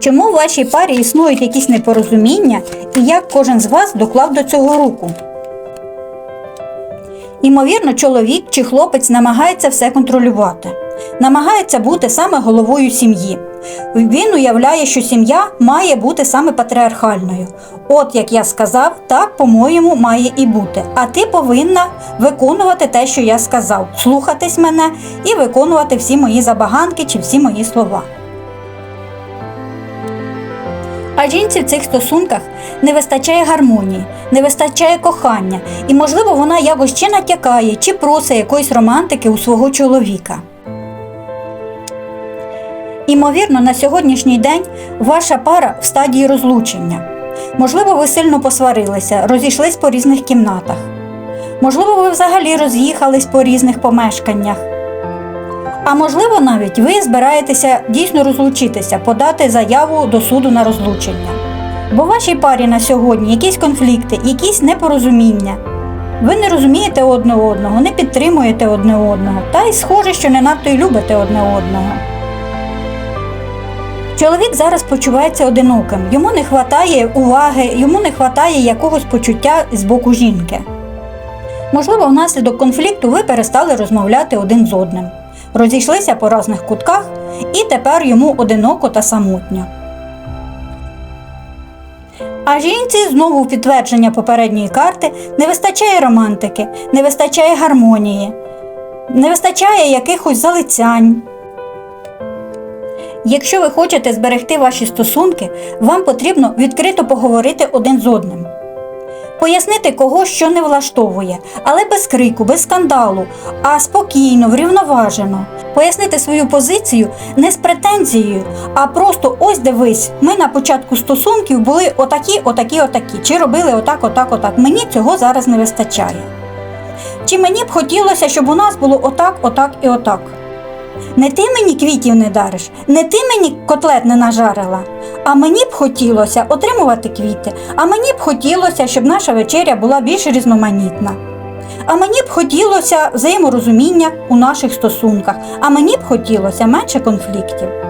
Чому в вашій парі існують якісь непорозуміння і як кожен з вас доклав до цього руку? Імовірно, чоловік чи хлопець намагається все контролювати, намагається бути саме головою сім'ї. Він уявляє, що сім'я має бути саме патріархальною. От як я сказав, так, по-моєму, має і бути. А ти повинна виконувати те, що я сказав, слухатись мене і виконувати всі мої забаганки чи всі мої слова. А жінці в цих стосунках не вистачає гармонії, не вистачає кохання, і, можливо, вона якось чи натякає, чи просить якоїсь романтики у свого чоловіка. Імовірно, на сьогоднішній день ваша пара в стадії розлучення. Можливо, ви сильно посварилися, розійшлись по різних кімнатах. Можливо, ви взагалі роз'їхались по різних помешканнях. А можливо, навіть ви збираєтеся дійсно розлучитися, подати заяву до суду на розлучення. Бо в вашій парі на сьогодні якісь конфлікти, якісь непорозуміння. Ви не розумієте одне одного, не підтримуєте одне одного, та й схоже, що не надто й любите одне одного. Чоловік зараз почувається одиноким, йому не вистачає уваги, йому не вистачає якогось почуття з боку жінки. Можливо, внаслідок конфлікту ви перестали розмовляти один з одним, розійшлися по різних кутках, і тепер йому одиноко та самотньо. А жінці знову підтвердження попередньої карти не вистачає романтики, не вистачає гармонії, не вистачає якихось залицянь. Якщо ви хочете зберегти ваші стосунки, вам потрібно відкрито поговорити один з одним. Пояснити кого що не влаштовує, але без крику, без скандалу, а спокійно, врівноважено. Пояснити свою позицію не з претензією, а просто ось дивись, ми на початку стосунків були отакі, отакі, отакі, чи робили отак, отак, отак. Мені цього зараз не вистачає. Чи мені б хотілося, щоб у нас було отак, отак і отак. Не ти мені квітів не дариш, не ти мені котлет не нажарила, а мені б хотілося отримувати квіти, а мені б хотілося, щоб наша вечеря була більш різноманітна. А мені б хотілося взаєморозуміння у наших стосунках, а мені б хотілося менше конфліктів.